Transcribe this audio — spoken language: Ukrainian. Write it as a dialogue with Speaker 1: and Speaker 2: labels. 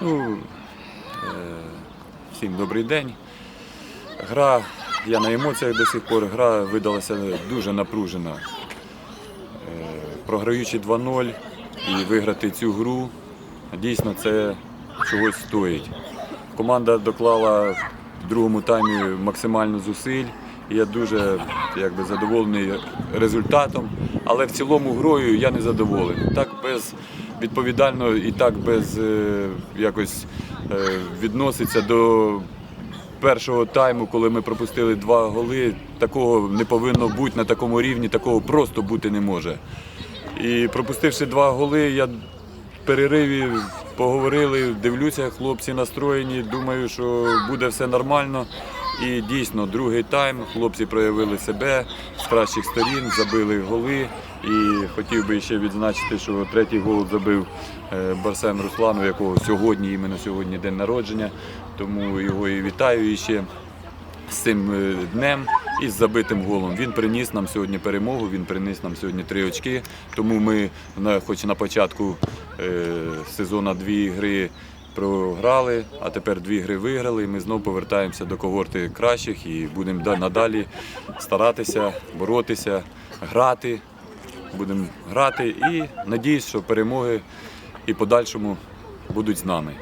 Speaker 1: Ну, всім добрий день. Гра, я на емоціях до сих пор, гра видалася дуже напружена. Е, Програючи 2-0 і виграти цю гру, дійсно це чогось стоїть. Команда доклала в другому таймі максимально зусиль. Я дуже якби, задоволений результатом. Але в цілому грою я не задоволений. Так без відповідально і так без е, якось е, відноситься до першого тайму, коли ми пропустили два голи. Такого не повинно бути на такому рівні, такого просто бути не може. І пропустивши два голи, я в перериві поговорили, дивлюся, хлопці настроєні, думаю, що буде все нормально. І дійсно, другий тайм хлопці проявили себе з кращих сторін, забили голи. І хотів би ще відзначити, що третій гол забив е, Барсен Руслан, у якого сьогодні, іменно сьогодні день народження. Тому його і вітаю ще з цим е, днем і з забитим голом. Він приніс нам сьогодні перемогу, він приніс нам сьогодні три очки. Тому ми, хоч на початку е, сезону дві гри програли, а тепер дві гри виграли. і Ми знову повертаємося до когорти кращих і будемо надалі старатися, боротися, грати. Будемо грати і надіюсь, що перемоги і подальшому будуть з нами.